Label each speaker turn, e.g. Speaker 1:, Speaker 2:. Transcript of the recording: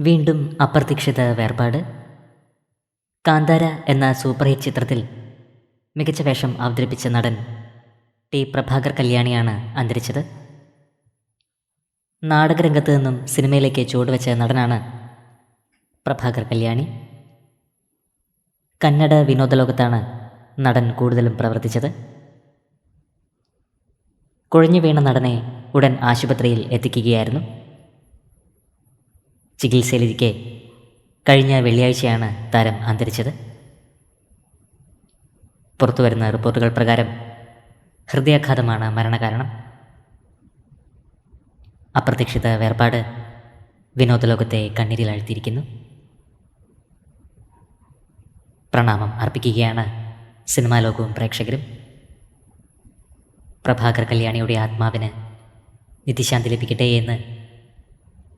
Speaker 1: വീണ്ടും അപ്രതീക്ഷിത വേർപാട്. കാന്താര എന്ന സൂപ്പർ ഹിറ്റ് ചിത്രത്തിൽ മികച്ച വേഷം അവതരിപ്പിച്ച നടൻ ടി. പ്രഭാകർ കല്യാണിയാണ് അന്തരിച്ചത്. നാടകരംഗത്ത് നിന്നും സിനിമയിലേക്ക് ചുവടുവെച്ച നടനാണ് പ്രഭാകർ കല്യാണി. കന്നഡ വിനോദലോകത്താണ് നടൻ കൂടുതലും പ്രവർത്തിച്ചത്. കുഴഞ്ഞു വീണ നടനെ ഉടൻ ആശുപത്രിയിൽ എത്തിക്കുകയായിരുന്നു. ചികിത്സയിലിരിക്കെ കഴിഞ്ഞ വെള്ളിയാഴ്ചയാണ് താരം അന്തരിച്ചത്. പുറത്തുവരുന്ന റിപ്പോർട്ടുകൾ പ്രകാരം ഹൃദയാഘാതമാണ് മരണകാരണം. അപ്രതീക്ഷിത വേർപാട് വിനോദലോകത്തെ കണ്ണീരിലാഴ്ത്തിയിരിക്കുന്നു. പ്രണാമം അർപ്പിക്കുകയാണ് സിനിമാ ലോകവും പ്രേക്ഷകരും. പ്രഭാകർ കല്യാണിയുടെ ആത്മാവിന് നിത്യശാന്തി ലഭിക്കട്ടെ എന്ന്